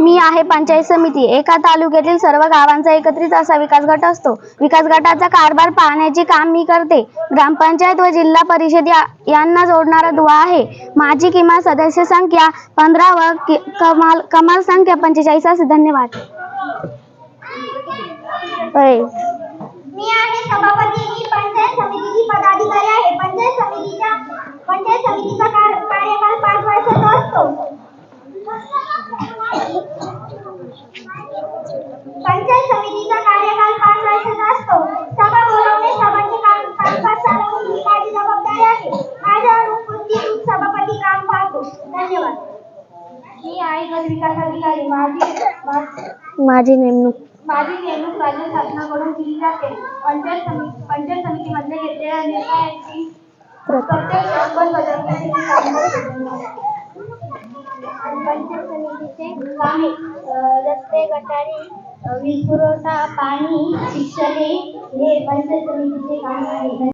मी आहे पंचायत समिती. एका तालुक्यातील सर्व गावांचा एकत्रित असा विकास गट असतो. विकास गटाचा कारभार पाहण्याचे काम मी करते. ग्रामपंचायत व जिल्हा परिषद या- यांना जोडणारा दुवा आहे. माझी किमान सदस्य संख्या पंधरा व कि- कमाल कमाल संख्या पंचेचाळीस असे. धन्यवाद अरे, मी आहे सभापती मी पंचायत समितीची पदाधिकारी आहे पंचायत समितीच्या पंचायत समितीचा कार- कार्यकाल पाच वर्षाचा असतो पंचायत समितीचा कार्यकाल पाच वर्षाचा असतो सभा बोलवणे सभांचे काम कामकाज चालवणे ही माझी जबाबदारी आहे माझ्यावर उपस्थित सभापती काम पाहतो धन्यवाद मी आहे गट विकास अधिकारी माझी माझी नेमणूक. माझी नेमणूक राज्य शासनाकडून केली जाते. पंचायत समिती पंचायत समितीमध्ये घेतलेल्या निर्णयाची प्रत्येक अंमलबजावणीची पंचायत समितीचे कामे रस्ते गटारी वीज पुरवठा पाणी शिक्षणे हे पंचायत समितीचे काम आहे